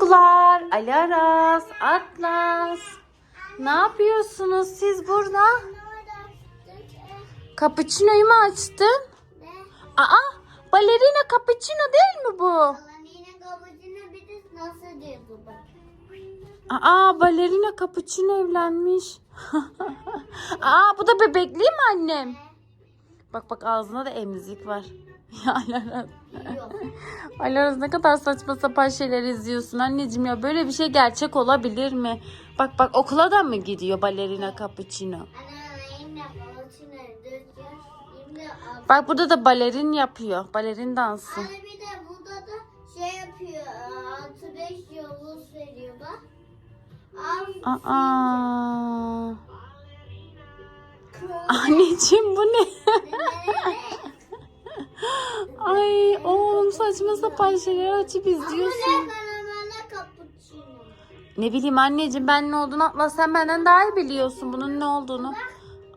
Çocuklar, Ali Aras, Atlas. Ne yapıyorsunuz siz burada? Cappuccino'yu mu açtın? Aa, balerina cappuccino değil mi bu? Aa, balerina cappuccino evlenmiş. Aa, bu da bebekli mi annem? Bak bak ağzına da emzik var. Ya. Ali Aras ne kadar saçma sapan şeyler izliyorsun anneciğim ya. Böyle bir şey gerçek olabilir mi? Bak bak okula da mı gidiyor balerina cappuccino? Bak burada da balerin yapıyor. Balerin dansı. Anne bir de burada da şey yapıyor. 6-5 yıldız veriyor bak. Aa. Anneciğim bu ne? Ay oğlum saçma sapan şeyler açıp izliyorsun. Ne bileyim anneciğim ben ne olduğunu atla sen benden daha iyi biliyorsun bunun ne olduğunu.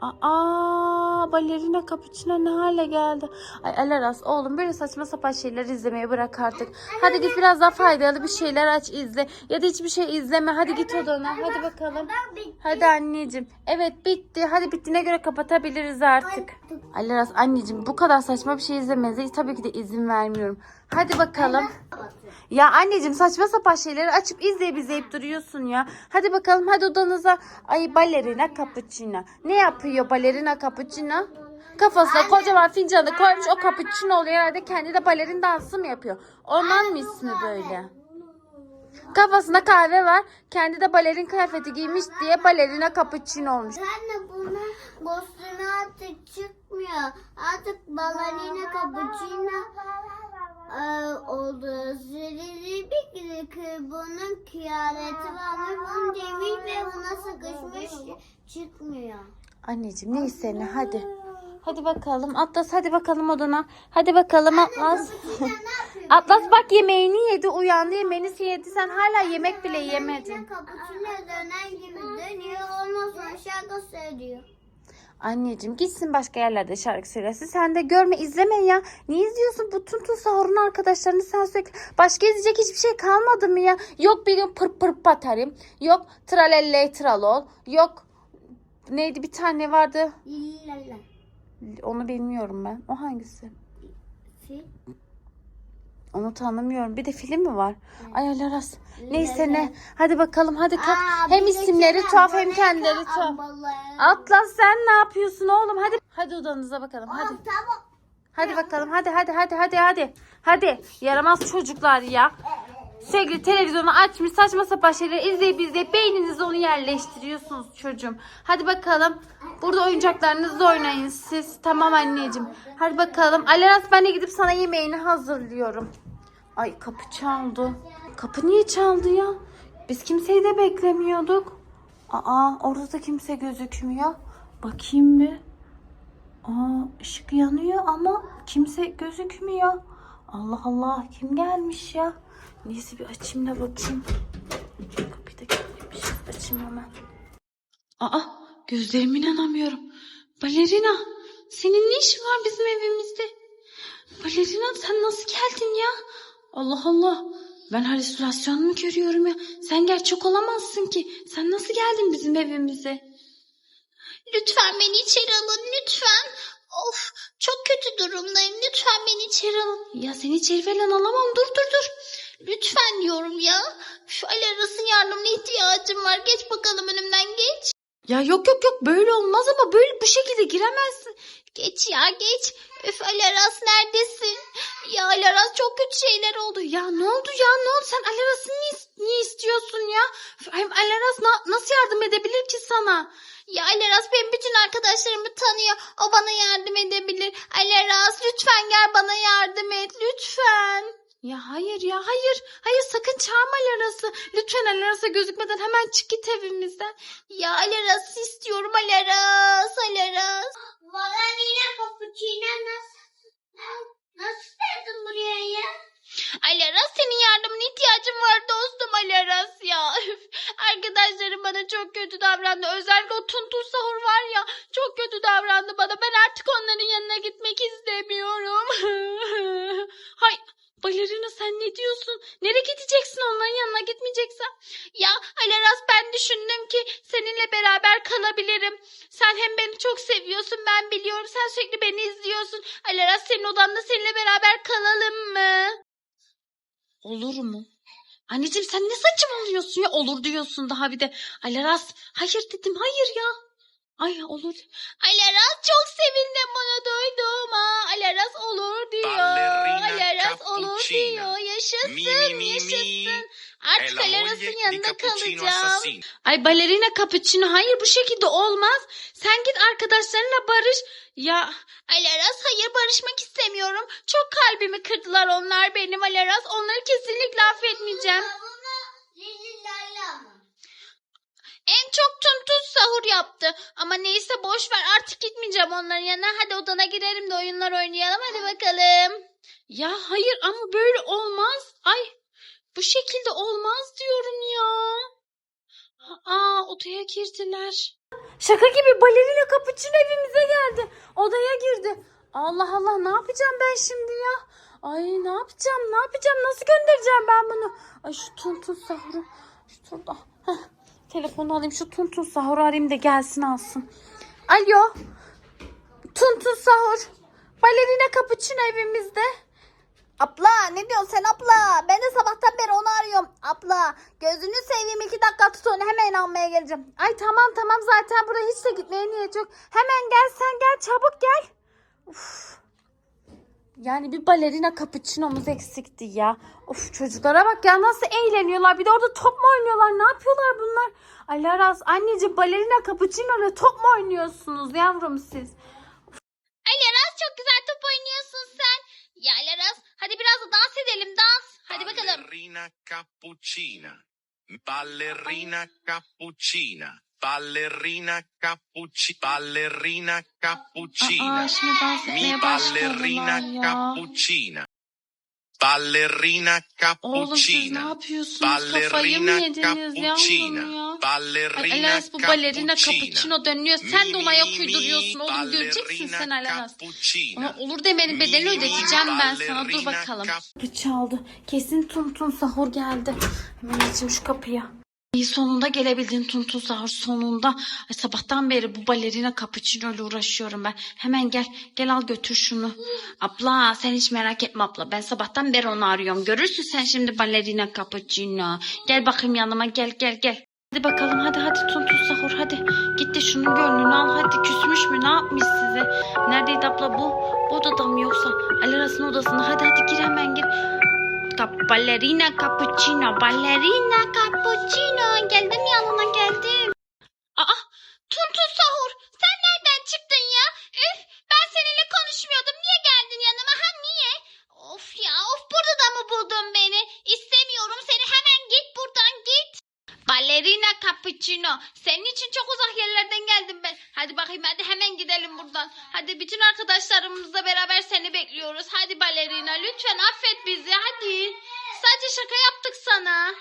Aa balerina cappuccino ne hale geldi. Ay Alaras oğlum böyle saçma sapan şeyler izlemeyi bırak artık. Hadi git biraz daha faydalı bir şeyler aç izle. Ya da hiçbir şey izleme. Hadi git odana. Hadi bakalım. Hadi anneciğim. Evet bitti. Hadi bittiğine göre kapatabiliriz artık. Alaras anneciğim bu kadar saçma bir şey izlemenize tabii ki de izin vermiyorum. Hadi bakalım. Ya anneciğim saçma sapan şeyleri açıp izleyip izleyip duruyorsun ya. Hadi bakalım hadi odanıza. Ay balerina cappuccino. Ne yapıyor balerina cappuccino? Kafasına kocaman fincanı koymuş o cappuccino oluyor herhalde kendi de balerin dansı mı yapıyor? Ondan mı ismi böyle? Kafasında kahve var. Kendi de balerin kıyafeti giymiş diye balerina cappuccino olmuş. Anne bunlar bostonu artık çıkmıyor. Artık balerina cappuccino oldu. Zilili bir kı- bunun kıyafeti varmış. Bunu demiş ve buna sıkışmış çıkmıyor. Anneciğim neyse ne hadi. Hadi bakalım Atlas hadi bakalım odana. Hadi bakalım Atlas. Atlas bak yemeğini yedi uyandı yemeğini yedi sen hala yemek bile yemedin. Cappuccino dönen gibi dönüyor. Ondan sonra şarkı söylüyor. Anneciğim gitsin başka yerlerde şarkı söylesin. Sen de görme izleme ya. Niye izliyorsun bu tun tun sahurun arkadaşlarını sen sürekli. Başka izleyecek hiçbir şey kalmadı mı ya? Yok bir gün pır pır patarım. Yok tralelle tralol. Yok neydi bir tane vardı. Lala. Onu bilmiyorum ben. O hangisi? Fil. Onu tanımıyorum. Bir de film mi var? Ay Alaras. Neyse ne. Hadi bakalım hadi kalk. Aa, hem bir de isimleri tuhaf hem kendileri tuhaf. Atlas sen ne yapıyorsun oğlum? Hadi hadi odanıza bakalım. Hadi. Tamam. Hadi bakalım. Hadi hadi hadi hadi hadi. Hadi. Yaramaz çocuklar ya. Sürekli televizyonu açmış saçma sapan şeyleri izleyip izleyip beyninize onu yerleştiriyorsunuz çocuğum. Hadi bakalım. Burada oyuncaklarınızla oynayın siz. Tamam anneciğim. Hadi bakalım. Alaras ben de gidip sana yemeğini hazırlıyorum. Ay kapı çaldı. Kapı niye çaldı ya? Biz kimseyi de beklemiyorduk. Aa orada da kimse gözükmüyor. Bakayım bir. Aa ışık yanıyor ama kimse gözükmüyor. Allah Allah kim gelmiş ya? Neyse bir açayım da bakayım. Kapıyı da kilitlemiş. Açayım hemen. Aa gözlerime inanamıyorum. Balerina senin ne işin var bizim evimizde? Balerina sen nasıl geldin ya? Allah Allah. Ben halüsinasyon mu görüyorum ya? Sen gerçek olamazsın ki. Sen nasıl geldin bizim evimize? Lütfen beni içeri alın lütfen. Of çok kötü durumdayım. Lütfen beni içeri alın. Ya seni içeri falan alamam. Dur dur dur. Lütfen diyorum ya. Şu Ali Aras'ın yardımına ihtiyacım var. Geç bakalım önümden geç. Ya yok yok yok böyle olmaz ama böyle bu şekilde giremezsin. Geç ya geç. Öf Ali Aras neredesin? Ya Ali Aras çok kötü şeyler oldu. Ya ne oldu ya ne oldu sen Alaras'ı niye, niye istiyorsun ya? Alaras na- nasıl yardım edebilir ki sana? Ya Ali Aras benim bütün arkadaşlarımı tanıyor. O bana yardım edebilir. Ali Aras lütfen gel bana yardım et. Lütfen. Ya hayır ya hayır. Hayır sakın çağırma Alaras'ı. Lütfen Alaras'a gözükmeden hemen çık git evimizden. Ya Ali Aras'ı istiyorum Ali Aras. Ali Aras. Balerina cappuccino nasıl? Nasıl geldin buraya ya? Ali Aras senin yardımına ihtiyacım var dostum Ali Aras ya. Üf, Arkadaşlarım bana çok kötü davrandı. Özellikle o Tuntul Sahur var ya çok kötü davrandı bana. Ben artık onların yanına gitmek istemiyorum. Hay balerina sen ne diyorsun? Nereye gideceksin onların yanına git Ben düşündüm ki seninle beraber kalabilirim. Sen hem beni çok seviyorsun ben biliyorum. Sen sürekli beni izliyorsun. Alaras senin odanda seninle beraber kalalım mı? Olur mu? Anneciğim sen ne saçmalıyorsun ya? Olur diyorsun daha bir de. Alaras hayır dedim hayır ya. Ay olur. Alaras çok sevindim bunu duyduğuma. Alaras olur diyor. Ballerina Alaras olur diyor. Yaşasın Mi, mi, mi, yaşasın. Artık di yanında kalacağım. Ay balerina cappuccino hayır bu şekilde olmaz. Sen git arkadaşlarınla barış. Ya Alaras hayır barışmak istemiyorum. Çok kalbimi kırdılar onlar benim Alaras. Onları kesinlikle affetmeyeceğim. Bunu Lili ama. En çok tuntuz sahur yaptı. Ama neyse boş ver artık gitmeyeceğim onların yanına. Hadi odana girelim de oyunlar oynayalım hadi bakalım. Ya hayır ama böyle olmaz. Ay bu şekilde olmaz diyorum ya. Aa odaya girdiler. Şaka gibi balerina kapıçın evimize geldi. Odaya girdi. Allah Allah ne yapacağım ben şimdi ya? Ay ne yapacağım ne yapacağım nasıl göndereceğim ben bunu? Ay şu tuntun sahuru. Şurada. Heh, telefonu alayım şu tuntun sahuru arayayım da gelsin alsın. Alo. Tuntun sahur. Balerina kapıçın evimizde. Abla ne diyorsun sen abla? Ben de sabahtan beri onu arıyorum. Abla gözünü seveyim iki dakika tut onu hemen almaya geleceğim. Ay tamam tamam zaten buraya hiç de gitmeye niyet yok. Hemen gel sen gel çabuk gel. Uf. Yani bir balerina cappuccino'muz eksikti ya. Of çocuklara bak ya nasıl eğleniyorlar. Bir de orada top mu oynuyorlar? Ne yapıyorlar bunlar? Alaraz anneciğim balerina cappuccino ile top mu oynuyorsunuz yavrum siz? Alaraz çok güzel top oynuyorsun sen. Ya Alaraz hadi biraz da dans edelim dans. Hadi bakalım. Ballerina cappuccina. Ballerina cappuccina. Ballerina cappuccina. Ballerina cappuccina. Aa şimdi dans Mi etmeye ballerina başladılar ya. cappuccina. Ballerina Oğlum siz ne cappuccina. yapıyorsunuz? Kafayı mı Ballerina yediniz yavrum cappuccina. ya? Ay Ballerina Alaraz bu cappuccina. cappuccino dönüyor. Sen de ona ayak uyduruyorsun oğlum göreceksin sen Alaraz. Ama olur demenin bedelini ödeteceğim ben sana dur bakalım. Kapı çaldı. Kesin Tuntun sahur geldi. Hemen açayım şu kapıyı. İyi sonunda gelebildin Tuntun Sahur sonunda. Ay, sabahtan beri bu balerina cappuccino ile uğraşıyorum ben. Hemen gel gel al götür şunu. Abla sen hiç merak etme abla. Ben sabahtan beri onu arıyorum. Görürsün sen şimdi balerina cappuccino. Gel bakayım yanıma gel gel gel. Hadi bakalım hadi hadi Tuntun Sahur hadi. Git de şunun gönlünü al hadi küsmüş mü ne yapmış size? Neredeydi abla bu? Bu odada mı yoksa? Alaras'ın odasında hadi hadi gir hemen gir. Kap ballerina cappuccino, ballerina cappuccino. Geldim yanına geldim. Aa, Tuntun Sahur, sen nereden çıktın ya? Üf, ben seninle konuşmuyordum. Niye geldin yanıma? Ha niye? Of ya, of burada da mı buldun beni? İstemiyorum seni. Hemen git buradan git. Ballerina cappuccino. Senin için çok uzak yerlerden geldim ben. Hadi bakayım hadi hemen gidelim buradan. Hadi bütün arkadaşlarımızla beraber seni bekliyoruz. Hadi ballerina lütfen affet bizi hadi. Sadece şaka yaptık sana.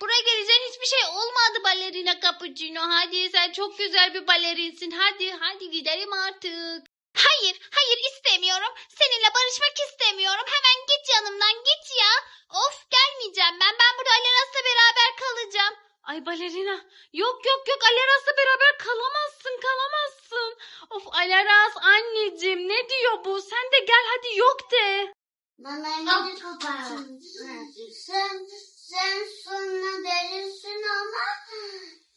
Buraya geleceğin hiçbir şey olmadı ballerina cappuccino. Hadi sen çok güzel bir balerinsin. Hadi hadi gidelim artık. Hayır hayır istemiyorum. Seninle barışmak istemiyorum. Hemen git yanımdan git ya. Of gelmeyeceğim ben. Ben burada Alaras'la beraber kalacağım. Ay balerina. Yok yok yok Alaras'la beraber kalamazsın kalamazsın. Of Alaras anneciğim ne diyor bu? Sen de gel hadi yok de. Malayını kapattın. Sen, sen sonra verirsin ama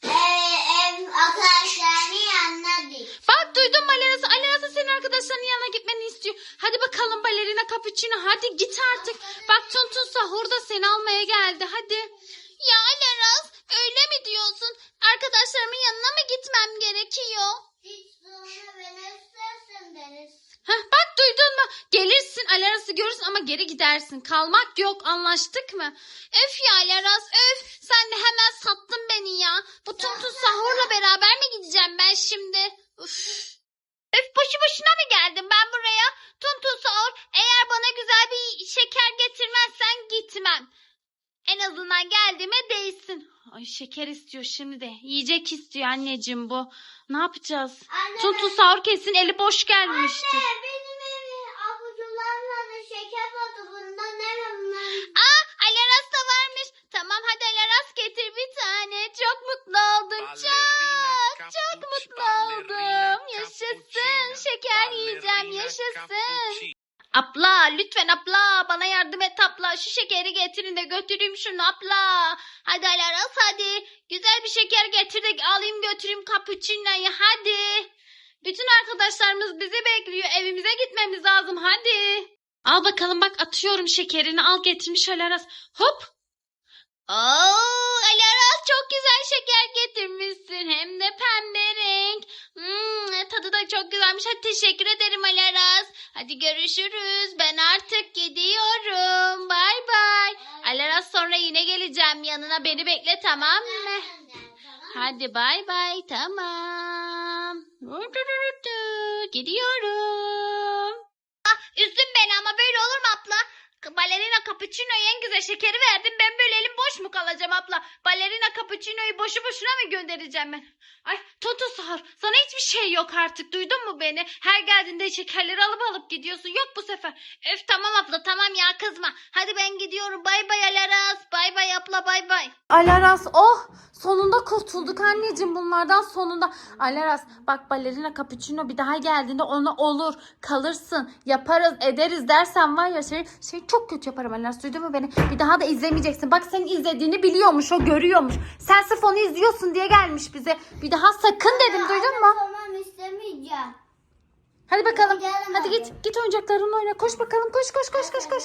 ev, ev arkadaşlarının yanına değil. Bak duydun mu Alaras'ı? Alaras'ı senin arkadaşlarının yanına gitmeni istiyor. Hadi bakalım balerina cappuccino hadi git artık. Bak Tuntun Sahur da seni almaya geldi hadi. Ya Alaras öyle mi diyorsun? Arkadaşlarımın yanına mı gitmem gerekiyor? Hiç sonra beni istersen deriz. Heh, bak duydun mu? Gelirsin Alaras'ı görürsün ama geri gidersin. Kalmak yok anlaştık mı? Öf ya Alaras öf. Ay şeker istiyor şimdi de. Yiyecek istiyor anneciğim bu. Ne yapacağız? Anne, Tuntu ben... sahur kesin eli boş gelmiştir. Anne benim evim abucularla da şeker oldu. Bundan ne bundan? Aa ah, Alaras da varmış. Tamam hadi Alaras getir bir tane. Çok mutlu oldum. Çok çok mutlu oldum. Yaşasın şeker yiyeceğim yaşasın. Abla lütfen abla bana yardım et abla. Şu şekeri getirin de götüreyim şunu abla. Hadi Alaras hadi. Güzel bir şeker getir de alayım götüreyim cappuccino'yu hadi. Bütün arkadaşlarımız bizi bekliyor. Evimize gitmemiz lazım hadi. Al bakalım bak atıyorum şekerini al getirmiş Alaras. Hop. Oo, Alaras çok güzel şeker getirmişsin. Hem de pembe renk. Hmm, tadı da çok güzelmiş. Hadi teşekkür ederim Alaras. Hadi görüşürüz. Ben artık gidiyorum. Bay bay. Alaras sonra yine geleceğim yanına. Beni bekle tamam mı? Hadi bay bay tamam. Gidiyorum. Ah, üzdün beni ama böyle olur mu abla? Balerina cappuccino'ya en güzel şekeri verdim. Ben böyle elim boş mu kalacağım abla? Balerina cappuccino'yu boşu boşuna mı göndereceğim ben? Ay Toto Sahur sana hiçbir şey yok artık duydun mu beni? Her geldiğinde şekerleri alıp alıp gidiyorsun. Yok bu sefer. Öf tamam abla tamam ya kızma. Hadi ben gidiyorum. Bay bay Alaras. Bay bay abla bay bay. Alaras oh sonunda kurtulduk anneciğim bunlardan sonunda. Alaras bak balerina cappuccino bir daha geldiğinde ona olur kalırsın yaparız ederiz dersen var ya şey, şey çok kötü yaparım Alaras duydun mu beni? Bir daha da izlemeyeceksin. Bak senin izlediğini biliyormuş o görüyormuş. Sen sırf onu izliyorsun diye gelmiş bize. Bir daha sakın dedim duydun mu? Tamam istemeyeceğim. Hadi bakalım hadi. git git oyuncaklarınla oyna koş bakalım koş koş koş koş koş.